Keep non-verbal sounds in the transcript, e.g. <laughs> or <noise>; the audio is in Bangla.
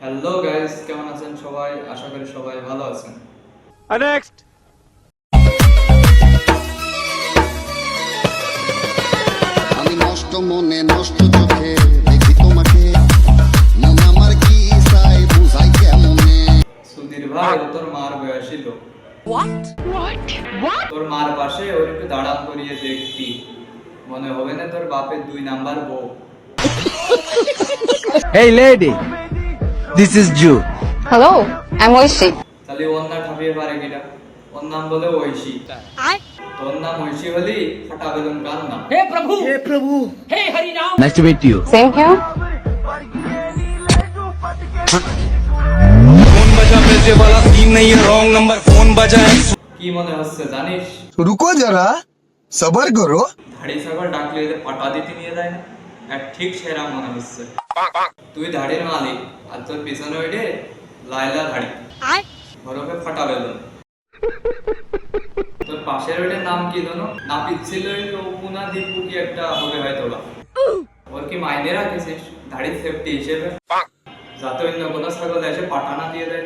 হ্যালো গাইস কেমন আছেন সবাই? আশা করি সবাই ভালো আছেন। নেক্সট আমি নষ্ট মনে নষ্ট চোখে দেখি তোমাকে। মনে আমার কি চাই বুঝাই কেমনে? সুধীর ভাই তোর মার বয়সী লোক। তোর মার পাশে ওর একটু দাঁড়ান করিয়ে দেখতি মনে হবে না তোর বাপের দুই নাম্বার বউ। <laughs> Hey lady, this is Jew. Hello, I'm Oishi. তাহলে ওর নাম ঠাপিয়ে পারে কিনা ওর নাম বলে ঐশী তোর নাম ঐশী হলি ফাটা বেলুন কার নাম Nice to meet you. Same here. Phone बजा पैसे वाला सीन नहीं है रॉन्ग नंबर फोन बजा है কি মনে হচ্ছে জানিস रुको जरा सबर करो ধাড়ি ছাগল ডাকলে এদের পাটা দিতে নিয়ে যায় না আর ঠিক সেরা মনে হচ্ছে। তুই ধাড়ির মালিক আর তোর পিছনে ওইটে লাইলা ধাড়ি। ওরফে ফাটা বেলুন তোর পাশের ওইটার নাম কি জানো না পিচ্ছিল পুনা দীপু কি একটা হবে হয়তো বা। ওর কি মাইনে রাখেছিস ধাড়ির সেফটি হিসেবে। যাতে অন্য কোনো ছাগল এসে পাঠানা দিয়ে দেয়।